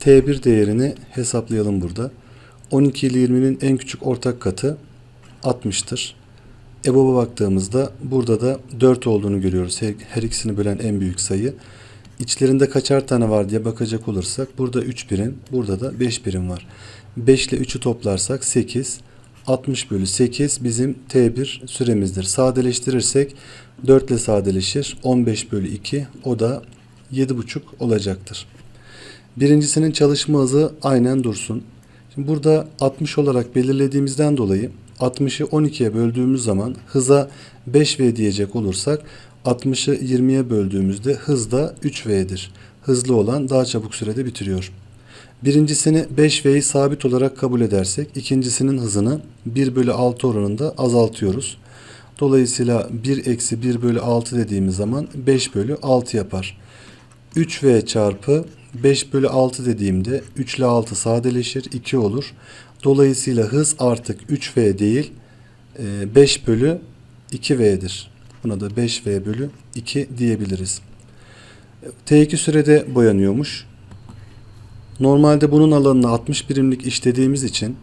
T1 değerini hesaplayalım burada. 12 ile 20'nin en küçük ortak katı 60'tır. EBOB'a baktığımızda burada da 4 olduğunu görüyoruz. Her, her ikisini bölen en büyük sayı. İçlerinde kaçar tane var diye bakacak olursak burada 3 birim, burada da 5 birim var. 5 ile 3'ü toplarsak 8. 60 bölü 8 bizim T1 süremizdir. Sadeleştirirsek 4 ile sadeleşir. 15 bölü 2 o da 7,5 olacaktır. Birincisinin çalışma hızı aynen dursun. Şimdi burada 60 olarak belirlediğimizden dolayı 60'ı 12'ye böldüğümüz zaman hıza 5V diyecek olursak 60'ı 20'ye böldüğümüzde hız da 3V'dir. Hızlı olan daha çabuk sürede bitiriyor. Birincisini 5V'yi sabit olarak kabul edersek ikincisinin hızını 1 bölü 6 oranında azaltıyoruz. Dolayısıyla 1 eksi 1 bölü 6 dediğimiz zaman 5 bölü 6 yapar. 3V çarpı 5 bölü 6 dediğimde 3 ile 6 sadeleşir 2 olur. Dolayısıyla hız artık 3V değil e, 5 bölü 2V'dir. Buna da 5V bölü 2 diyebiliriz. T2 sürede boyanıyormuş. Normalde bunun alanını 60 birimlik işlediğimiz için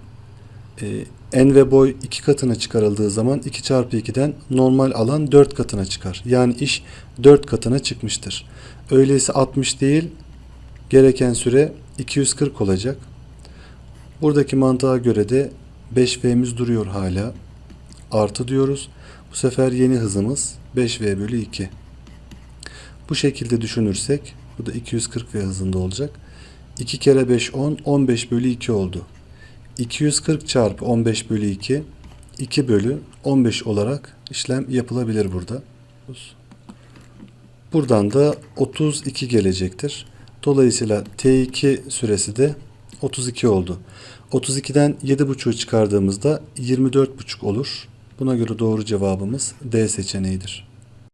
e, en ve boy 2 katına çıkarıldığı zaman 2 çarpı 2'den normal alan 4 katına çıkar. Yani iş 4 katına çıkmıştır. Öyleyse 60 değil gereken süre 240 olacak. Buradaki mantığa göre de 5V'miz duruyor hala. Artı diyoruz. Bu sefer yeni hızımız 5V bölü 2. Bu şekilde düşünürsek bu da 240V hızında olacak. 2 kere 5 10 15 bölü 2 oldu. 240 çarpı 15 bölü 2 2 bölü 15 olarak işlem yapılabilir burada. Buradan da 32 gelecektir. Dolayısıyla T2 süresi de 32 oldu. 32'den 7.5'u çıkardığımızda 24.5 olur. Buna göre doğru cevabımız D seçeneğidir.